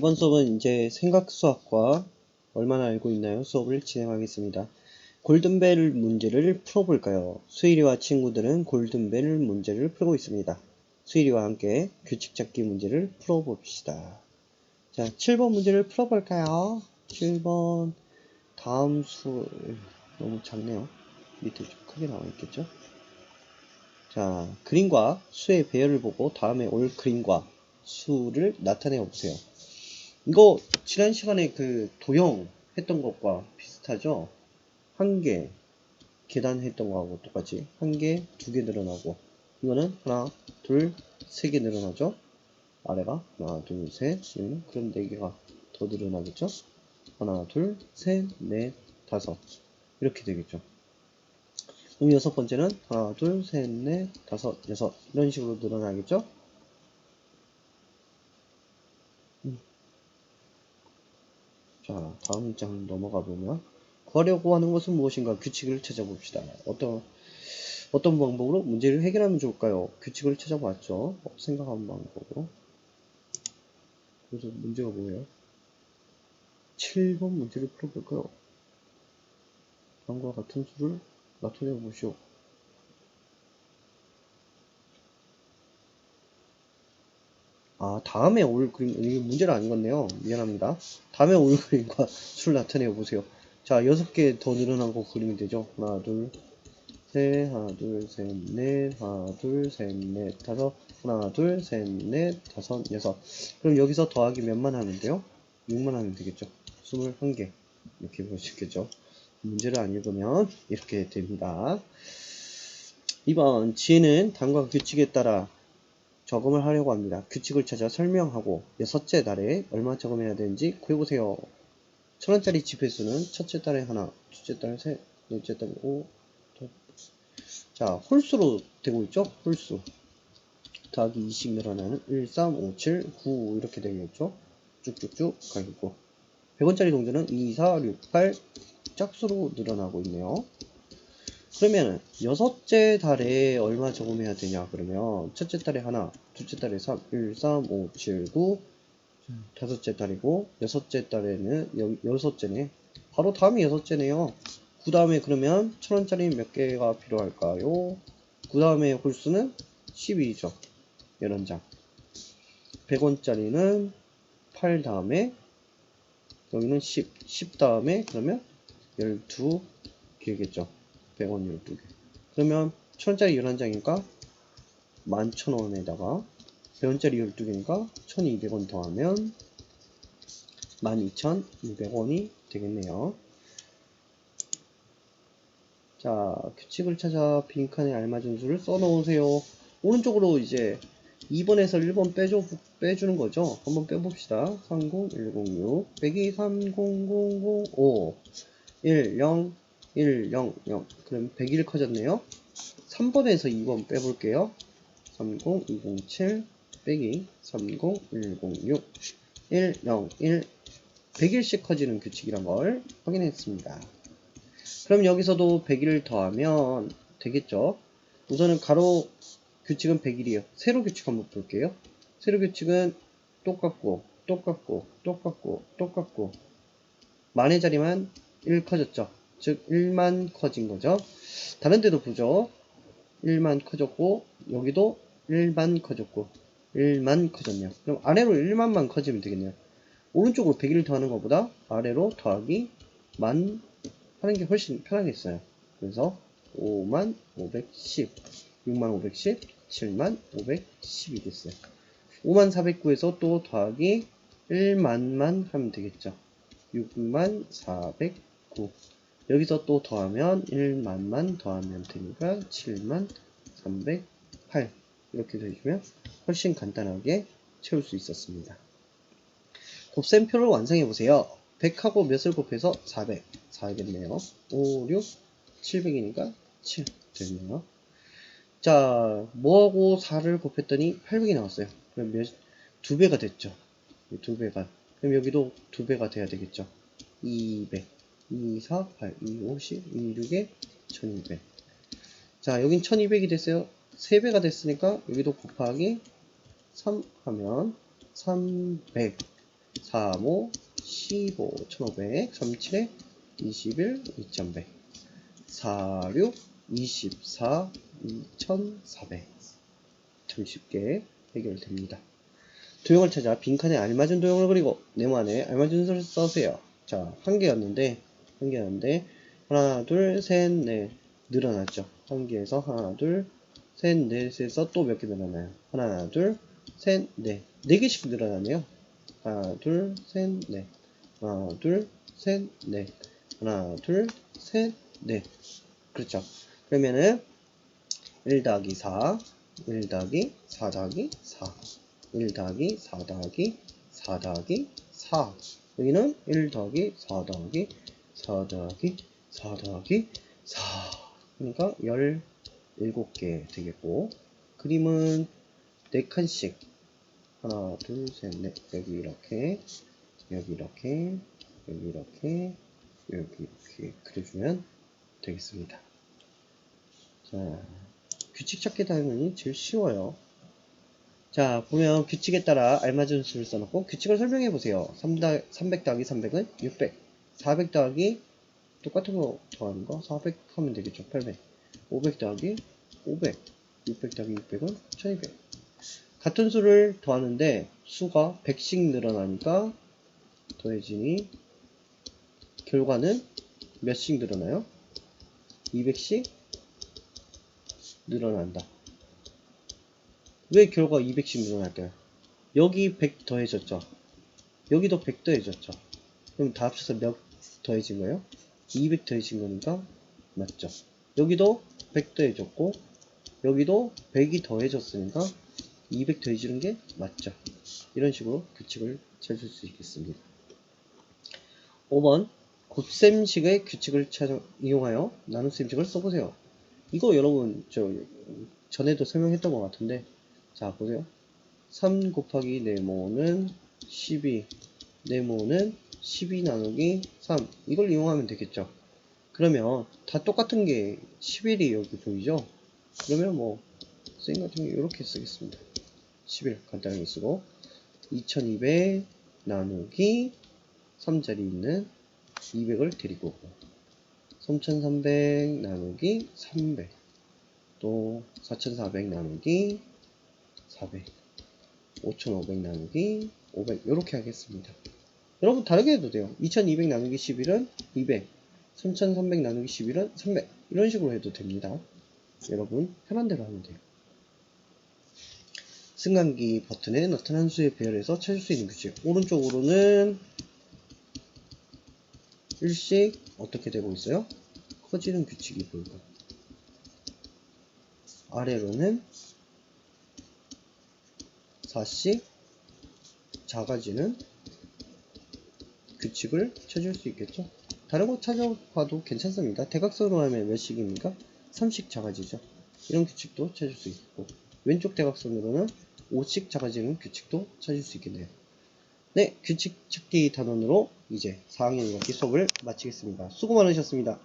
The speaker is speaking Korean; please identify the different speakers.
Speaker 1: 이번 수업은 이제 생각수학과 얼마나 알고 있나요? 수업을 진행하겠습니다. 골든벨 문제를 풀어볼까요? 수일이와 친구들은 골든벨 문제를 풀고 있습니다. 수일이와 함께 규칙 찾기 문제를 풀어봅시다. 자, 7번 문제를 풀어볼까요? 7번 다음 수 너무 작네요. 밑에 좀 크게 나와 있겠죠? 자, 그림과 수의 배열을 보고 다음에 올 그림과 수를 나타내 보세요. 이거 지난 시간에 그 도형 했던 것과 비슷하죠? 한 개, 계단 했던 거하고 똑같이 한 개, 두 개 늘어나고 이거는 하나, 둘, 세 개 늘어나죠? 아래가 하나, 둘, 셋, 넷, 그럼 네 개가 더 늘어나겠죠? 하나, 둘, 셋, 넷, 다섯 이렇게 되겠죠? 그럼 여섯 번째는 하나, 둘, 셋, 넷, 다섯, 여섯 이런 식으로 늘어나겠죠? 자, 다음 장 넘어가 보면 구하려고 하는 것은 무엇인가 규칙을 찾아봅시다. 어떤 어떤 방법으로 문제를 해결하면 좋을까요? 규칙을 찾아봤죠. 어, 생각하는 방법으로. 그래서 문제가 뭐예요? 7번 문제를 풀어볼까요? 다음과 같은 수를 나타내 보시오. 아, 다음에 올 그림, 이게 문제는 아닌 건데요. 미안합니다. 다음에 올 그림과 수를 나타내 보세요. 자, 여섯 개 더 늘어난 거 그리면 되죠. 하나, 둘, 셋, 하나, 둘, 셋, 넷, 하나, 둘, 셋, 넷, 다섯, 하나, 둘, 셋, 넷, 다섯, 여섯. 그럼 여기서 더하기 몇만 하면 돼요? 6만 하면 되겠죠. 21개. 이렇게 볼 수 있겠죠. 문제를 안 읽으면 이렇게 됩니다. 2번, 지혜는 단과 규칙에 따라 적음을 하려고 합니다. 규칙을 찾아 설명하고 여섯째 달에 얼마 적음해야 되는지 구해보세요. 천 원짜리 지폐수는 첫째 달에 하나, 둘째 달에 셋, 넷째 달에 오, 더. 자, 홀수로 되고 있죠? 홀수. 더하기 20 늘어나는 1, 3, 5, 7, 9 이렇게 되겠죠? 쭉쭉쭉 가겠고 100원짜리 동전은 2, 4, 6, 8 짝수로 늘어나고 있네요. 그러면 여섯째 달에 얼마 적음해야 되냐 그러면 첫째 달에 하나 둘째 달에 3 1 3 5 7 9 다섯째 달이고 여섯째 달에는 여, 여섯째네. 바로 다음이 여섯째네요. 그 다음에 그러면 천원짜리 몇 개가 필요할까요? 그 다음에 홀수는 12죠. 11장. 100원짜리는 8 다음에 여기는 10 10 다음에 그러면 12개겠죠 100원 12개. 그러면 1000원짜리 11장이니까 11,000원에다가 100원짜리 12개니까 1200원 더하면 12,200원이 되겠네요. 자, 규칙을 찾아 빈칸에 알맞은 수를 써놓으세요. 오른쪽으로 이제 2번에서 1번 빼줘, 빼주는 거죠. 한번 빼봅시다. 30106 빼기 30005 1 0 1, 0, 0. 그럼 101 커졌네요. 3번에서 2번 빼볼게요. 30207 빼기 30106 1, 0, 1 100일씩 커지는 규칙이란 걸 확인했습니다. 그럼 여기서도 100일 더하면 되겠죠? 우선은 가로 규칙은 100일이에요. 세로 규칙 한번 볼게요. 세로 규칙은 똑같고 똑같고 똑같고 똑같고 만의 자리만 1 커졌죠. 즉 1만 커진 거죠. 다른 데도 보죠. 1만 커졌고 여기도 1만 커졌고 1만 커졌네요. 그럼 아래로 1만만 커지면 되겠네요. 오른쪽으로 100을 더하는 것보다 아래로 더하기 만 하는 게 훨씬 편하겠어요. 그래서 5만 510, 6만 510, 7만 510이 됐어요. 5만 409에서 또 더하기 1만만 하면 되겠죠. 6만 409. 여기서 또 더하면 1만만 더하면 되니까 7만 308 이렇게 되시면 훨씬 간단하게 채울 수 있었습니다. 곱셈표를 완성해 보세요. 100하고 몇을 곱해서 400 4겠네요. 5, 6, 700이니까 7 되네요. 자, 뭐하고 4를 곱했더니 800이 나왔어요. 그럼 몇, 2배가 됐죠. 2배가. 그럼 여기도 2배가 돼야 되겠죠. 200. 2, 4, 8, 2, 50, 2, 6에 1200. 자, 여긴 1200이 됐어요. 3배가 됐으니까 여기도 곱하기 3 하면 300. 3, 5, 15, 1500, 37에 21, 2100, 4, 6, 24, 2400. 참 쉽게 해결됩니다. 도형을 찾아 빈칸에 알맞은 도형을 그리고 네모 안에 알맞은 수를 써세요. 자, 한 개였는데, 한 개였는데, 하나, 둘, 셋, 넷. 늘어났죠. 한 개에서 하나, 둘, 셋, 넷에서 또 몇 개 늘어나요? 하나, 둘, 셋, 넷. 네 개씩 늘어나네요. 하나, 둘, 셋, 넷. 하나, 둘, 셋, 넷. 하나, 둘, 셋, 넷. 그렇죠. 그러면은 1 더하기 4, 1 더하기 4 더하기 4, 1 더하기 4 더하기 4 더하기 4. 여기는 1 더하기 4 더하기 4 더하기 4 더하기 4. 그러니까 17개 되겠고, 그림은 4칸씩. 하나, 둘, 셋, 넷. 여기 이렇게, 여기 이렇게, 여기 이렇게, 여기 이렇게 그려주면 되겠습니다. 자, 규칙 찾기 당연히 제일 쉬워요. 자, 보면 규칙에 따라 알맞은 수를 써놓고 규칙을 설명해 보세요. 3 다, 300 더하기 300은 600. 400 더하기 똑같은 거 더하는 거 400 하면 되겠죠. 800. 500 더하기 500. 600 더하기 600은 1200. 같은 수를 더하는데 수가 100씩 늘어나니까 더해지니 결과는 몇씩 늘어나요? 200씩 늘어난다. 왜 결과 200씩 늘어날까요? 여기 100 더해졌죠. 여기도 100 더해졌죠. 그럼 다 합쳐서 몇 더해진 거예요? 200 더해진 거니까 맞죠. 여기도 100 더해졌고 여기도 100이 더해졌으니까 200 더해지는 게 맞죠. 이런 식으로 규칙을 찾을 수 있겠습니다. 5번 곱셈식의 규칙을 찾아 이용하여 나눗셈식을 써보세요. 이거 여러분 저 전에도 설명했던 것 같은데 자 보세요 3 곱하기 네모는 12 네모는 12 나누기 3 이걸 이용하면 되겠죠 그러면 다 똑같은 게 11이 여기 보이죠 그러면 뭐쌤 같은 경우 이렇게 쓰겠습니다 11 간단하게 쓰고 2200 나누기 3자리 있는 200을 데리고 오고 3300 나누기 300. 또 4400 나누기 400. 5500 나누기 500. 이렇게 하겠습니다. 여러분 다르게 해도 돼요. 2200 나누기 11은 200. 3300 나누기 11은 300. 이런 식으로 해도 됩니다. 여러분 편한 대로 하면 돼요. 승강기 버튼에 나타난 수의 배열에서 찾을 수 있는 규칙. 오른쪽으로는 일씩 어떻게 되고 있어요? 커지는 규칙이 보이고 아래로는 4씩 작아지는 규칙을 찾을 수 있겠죠? 다른 거 찾아봐도 괜찮습니다. 대각선으로 하면 몇씩입니까? 3씩 작아지죠. 이런 규칙도 찾을 수 있고 왼쪽 대각선으로는 5씩 작아지는 규칙도 찾을 수 있겠네요. 네, 규칙 찾기 단원으로 이제 4학년 1학기 수업을 마치겠습니다. 수고 많으셨습니다.